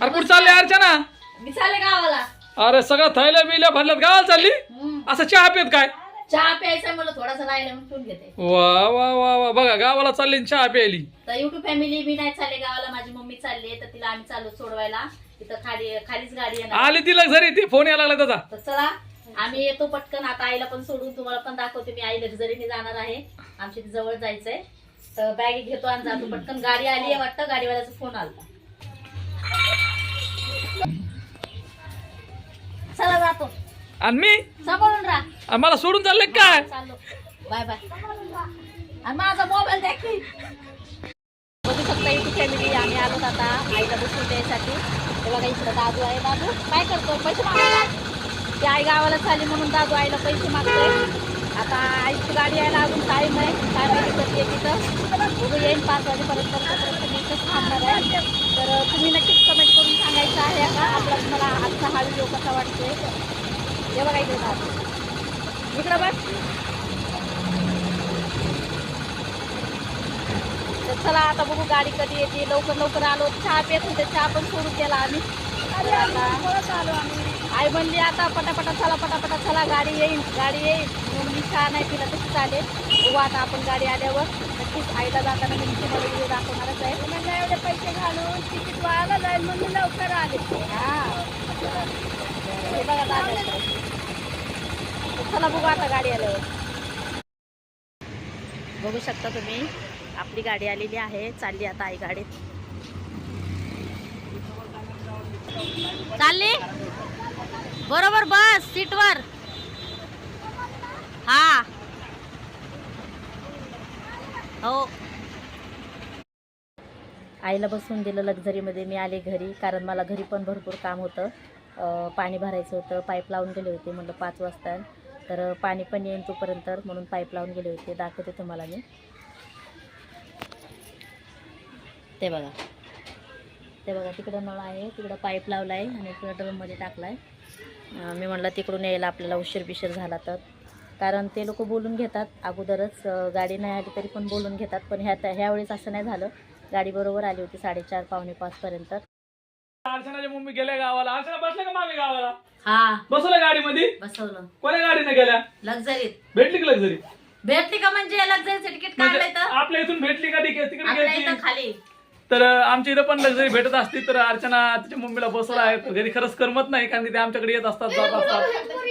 अरे कुठं चालली अर्चना? मी चालले गावाला. अरे सगळं थैल्या बिल्या भरल्यात गावाला चालली. असं चहा पित काय? चहा प्यायचा मला थोडासा राहिला घेते. वा वा वा वा. बघा गावाला चालली आणि चहा प्यायली. तर युट्यूब फॅमिली मी नाही चालले गावाला माझी मम्मी चालली आहे तर तिला आम्ही चालू सोडवायला. इथं खाली खालीच गाडी येणार. आली तिला घरी ते फोन यायला लागला त्याचा. तर चला आम्ही येतो पटकन. आता आईला पण सोडून तुम्हाला पण दाखवते मी आई लक्झरीने जाणार आहे. आमच्या इथे जवळ जायचंय. तर बॅग घेतो आणि जातो. पटकन गाडी आली आहे वाटतं गाडीवाल्याचा फोन आला आणि मी? सांभाळून राहा. आणि मला सोडून चाललंय काय? चाललो. Bye bye. आणि माझा मोबाईल द्या की. बघू शकता फॅमिली आम्ही आलो आता आईला बसून द्यायसाठी. ते बघा इकडं दादू आहे. दादू काय करतो? पैसे मागायला. ती आई गावाला चालली म्हणून दादू आईला पैसे मागतोय. आता आईची गाडी यायला अजून टाईम आहे. काय माहिती कधी येते तिथं बघू येईन पाच वाजेपर्यंत. तोपर्यंत मी इथंच थांबणार आहे. तर तुम्ही नक्कीच कमेंट करून सांगायचं आहे. का आपला तुम्हाला आजचा हा व्हिडिओ कसा वाटतोय? हे बघा दादू इकडं बघ. चला आता बघू गाडी कधी येते. लवकर लवकर आलो. चहा पेत होते. चहा पण सोडून केला आम्ही. आई म्हणली आता पटापटा चला पटापटा चला. गाडी येईल गाडी येईल म्हणून मी चहा नाही पिला तशी चालेल. बघू आता आपण गाडी आल्यावर. नक्कीच आईला जाताना मी तुम्हाला व्हिडिओ दाखवणारच आहे. म्हणजे एवढे पैसे घालून तिकीट व्हायला जाईल म्हणून लवकर आले? हा. बघा चला बघू आता गाडी आल्यावर. बघू शकता तुम्ही आपली गाडी आलेली आहे चालली आता आई गाडीत. चालली? बरोबर बस सीटवर. हा. हो. आईला बसून दिलं लक्झरीमध्ये मी आले घरी कारण मला घरी पण भरपूर काम होतं. पाणी भरायचं होतं पाईप लावून गेले होते म्हटलं पाच वाजता. तर पाणी पण येईन तोपर्यंत म्हणून पाईप लावून गेले होते. दाखवते तुम्हाला मी. ते बघा. ते बघा तिकडं नळ आहे तिकडं पाईप लावला आहे आणि इकडं ड्रममध्ये टाकला आहे मी म्हटलं तिकडून यायला आपल्याला उशीर बिशीर झाला तर. कारण ते लोक बोलून घेतात. अगोदरच गाडी नाही आली तरी पण बोलून घेतात. पण ह्या ह्यावेळेस असं नाही झालं. गाडी बरोबर आली होती साडेचार पावणे पाचपर्यंत. अर्चनाच्या मम्मी गेल्या गावाला. अर्चना बसल्या का मागे गावाला? हा. बसवलं गाडीमध्ये? बसवलं. कोण्या गाडीने गेल्या? लक्झरीत. भेटली का लक्झरी? भेटली का म्हणजे लक्झरीचं तिकीट म्हणजे काढलंय तर? आपल्या इथून भेटली का तिकडे तिकडे आपल्या इथं खाली. तर अं, आमच्या इथं पण लक्झरी भेटत असती तर अर्चना तिच्या मम्मीला बसवला आहे. घरी खरंच करमत नाही कारण की ते आमच्याकडे येत असतात जात असतात.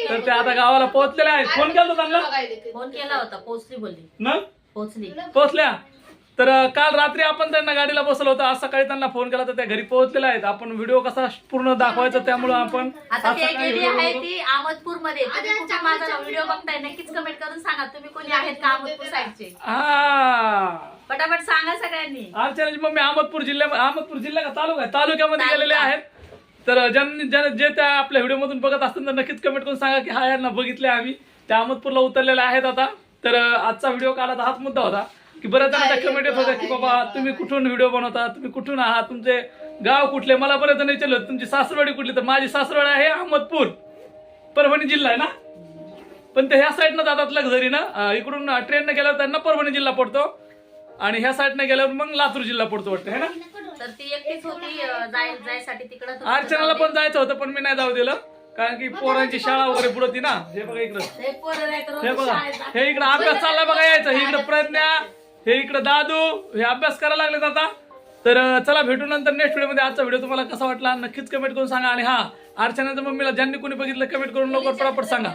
तर ते आता गावाला पोहोचलेले आहेत. फोन केला होता त्यांना फोन केला होता पोचली बोलली. न पोचली पोहोचल्या? तर काल रात्री आपण त्यांना गाडीला बसवलं होतं. आज सकाळी त्यांना फोन केला तर त्या घरी पोहोचलेल्या आहेत. आपण व्हिडिओ कसा पूर्ण दाखवायचा त्यामुळे आपण आता आज ते सकाळी गेली video आहे बनवतो. ती अहमदपूरमध्ये तुम्ही कुठे माझा व्हिडिओ बघताय नक्कीच कमेंट करून सांगा. तुम्ही कोणी आहेत का अहमदपूर साईडचे? हा. पटापट सांगा सगळ्यांनी. अर्चनाची मम्मी अहमदपूर जिल्ह्या अहमदपूर जिल्हा का तालुका आहे? तालुक्यामध्ये गेलेले आहेत. तर ज्यांनी ज्या- जे त्या आपल्या व्हिडिओ मधून बघत असतील तर नक्कीच कमेंट करून सांगा की हा यांना बघितले आम्ही. त्या अहमदपूरला उतरलेल्या आहेत आता. तर अं, आजचा व्हिडिओ काढायचा हाच मुद्दा होता. की बऱ्याच जणांच्या कमेंट येत होत्या की बाबा तुम्ही कुठून व्हिडिओ बनवता? तुम्ही कुठून आहात? तुमचे गाव कुठले? मला बरेच जण विचारलं तुमची सासरवाडी कुठली? तर माझी सासरवाडी आहे अहमदपूर. परभणी जिल्हा आहे ना? पण ते ह्या साईडनं जातात लक्झरी ना. इकडून ट्रेननं गेल्यावर त्यांना परभणी जिल्हा पडतो. आणि ह्या साईडनं गेल्यावर मग लातूर जिल्हा पडतो वाटतं है ना? तर ती एकटीच होती जायसाठी तिकडं अर्चनाला पण जायचं होतं पण मी नाही जाऊ दिलं. कारण की पोरांची शाळा वगैरे बुडती ना? हे बघा इकडं. हे नाही हे बघा. हे इकडं अभ्यास चालला बघा यायचं. हे इकडं प्रज्ञा हे इकडं दादू हे अभ्यास करायला लागलेत आता. तर चला भेटू नंतर नेक्स्ट व्हिडिओमध्ये आजचा व्हिडिओ तुम्हाला कसा वाटला नक्कीच कमेंट करून सांगा. आणि हा अर्चनाच्या मम्मीला ज्यांनी कोणी बघितलं कमेंट करून लवकर पटापट सांगा.